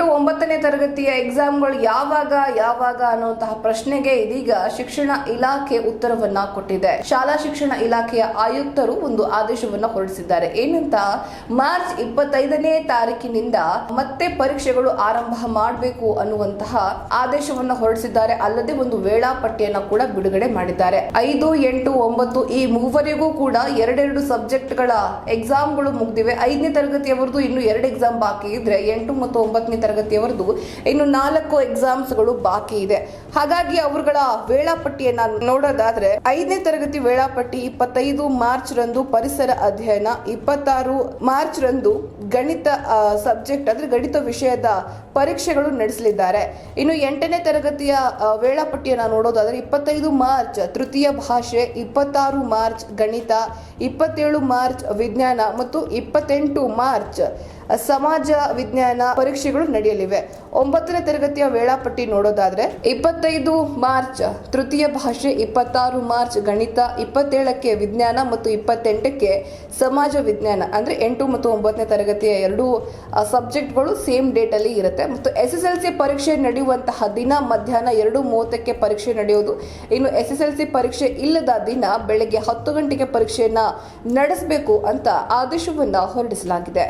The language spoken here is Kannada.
ಎಂಟು ಒಂಬತ್ತನೇ ತರಗತಿಯ ಎಕ್ಸಾಮ್ಗಳು ಯಾವಾಗ ಯಾವಾಗ ಅನ್ನುವಂತಹ ಪ್ರಶ್ನೆಗೆ ಇದೀಗ ಶಿಕ್ಷಣ ಇಲಾಖೆ ಉತ್ತರವನ್ನ ಕೊಟ್ಟಿದೆ. ಶಾಲಾ ಶಿಕ್ಷಣ ಇಲಾಖೆಯ ಆಯುಕ್ತರು ಒಂದು ಆದೇಶವನ್ನ ಹೊರಡಿಸಿದ್ದಾರೆ. ಏನಂತ, ಮಾರ್ಚ್ ಇಪ್ಪತ್ತೈದನೇ ತಾರೀಕಿನಿಂದ ಮತ್ತೆ ಪರೀಕ್ಷೆಗಳು ಆರಂಭ ಮಾಡಬೇಕು ಅನ್ನುವಂತಹ ಆದೇಶವನ್ನ ಹೊರಡಿಸಿದ್ದಾರೆ. ಅಲ್ಲದೆ ಒಂದು ವೇಳಾಪಟ್ಟಿಯನ್ನ ಕೂಡ ಬಿಡುಗಡೆ ಮಾಡಿದ್ದಾರೆ. ಐದು, ಎಂಟು, ಒಂಬತ್ತು ಈ ಮೂವರಿಗೂ ಕೂಡ ಎರಡೆರಡು ಸಬ್ಜೆಕ್ಟ್ಗಳ ಎಕ್ಸಾಮ್ಗಳು ಮುಗ್ದಿವೆ. ಐದನೇ ತರಗತಿಯವರದು ಇನ್ನು ಎರಡು ಎಕ್ಸಾಮ್ ಬಾಕಿ ಇದ್ರೆ ಎಂಟು ಮತ್ತು ಒಂಬತ್ತನೇ ತರಗತಿಯವರದು ಇನ್ನು ನಾಲ್ಕು ಎಕ್ಸಾಮ್ಸ್ಗಳು ಬಾಕಿ ಇದೆ. ಹಾಗಾಗಿ ಅವರುಗಳ ವೇಳಾಪಟ್ಟಿಯನ್ನ ನೋಡೋದಾದ್ರೆ ಐದನೇ ತರಗತಿ ವೇಳಾಪಟ್ಟಿ ಇಪ್ಪತ್ತೈದು ಮಾರ್ಚ್ ರಂದು ಪರಿಸರ ಅಧ್ಯಯನ, ಇಪ್ಪತ್ತಾರು ಮಾರ್ಚ್ ರಂದು ಗಣಿತ ಸಬ್ಜೆಕ್ಟ್ ಅಂದ್ರೆ ಗಣಿತ ವಿಷಯದ ಪರೀಕ್ಷೆಗಳು ನಡೆಸಲಿದ್ದಾರೆ. ಇನ್ನು ಎಂಟನೇ ತರಗತಿಯ ವೇಳಾಪಟ್ಟಿಯನ್ನು ವೇಳಾಪಟ್ಟಿಯನ್ನ ನೋಡೋದಾದ್ರೆ ಇಪ್ಪತ್ತೈದು ಮಾರ್ಚ್ ತೃತೀಯ ಭಾಷೆ, ಇಪ್ಪತ್ತಾರು ಮಾರ್ಚ್ ಗಣಿತ, ಇಪ್ಪತ್ತೇಳು ಮಾರ್ಚ್ ವಿಜ್ಞಾನ ಮತ್ತು ಇಪ್ಪತ್ತೆಂಟು ಮಾರ್ಚ್ ಸಮಾಜ ವಿಜ್ಞಾನ ಪರೀಕ್ಷೆಗಳು ನಡೆಯಲಿವೆ. ಒಂಬತ್ತನೇ ತರಗತಿಯ ವೇಳಾಪಟ್ಟಿ ನೋಡೋದಾದ್ರೆ, ಇಪ್ಪತ್ತೈದು ಮಾರ್ಚ್, ತೃತೀಯ ಭಾಷೆ, ಇಪ್ಪತ್ತಾರು ಮಾರ್ಚ್, ಗಣಿತ, ಇಪ್ಪತ್ತೇಳಕ್ಕೆ ವಿಜ್ಞಾನ ಮತ್ತು ಇಪ್ಪತ್ತೆಂಟಕ್ಕೆ ಸಮಾಜ ವಿಜ್ಞಾನ. ಅಂದ್ರೆ ಎಂಟು ಮತ್ತು ಒಂಬತ್ತನೇ ತರಗತಿಯ ಎರಡು ಸಬ್ಜೆಕ್ಟ್ಗಳು ಸೇಮ್ ಡೇಟ್ ಅಲ್ಲಿ ಇರುತ್ತೆ. ಮತ್ತು ಎಸ್ ಎಸ್ ಎಲ್ ಸಿ ಪರೀಕ್ಷೆ ನಡೆಯುವಂತಹ ದಿನ ಮಧ್ಯಾಹ್ನ ಎರಡು ಮೂವತ್ತಕ್ಕೆ ಪರೀಕ್ಷೆ ನಡೆಯೋದು. ಇನ್ನು ಎಸ್ ಎಸ್ ಎಲ್ ಸಿ ಪರೀಕ್ಷೆ ಇಲ್ಲದ ದಿನ ಬೆಳಗ್ಗೆ ಹತ್ತು ಗಂಟೆಗೆ ಪರೀಕ್ಷೆಯನ್ನ ನಡೆಸಬೇಕು ಅಂತ ಆದೇಶವನ್ನ ಹೊರಡಿಸಲಾಗಿದೆ.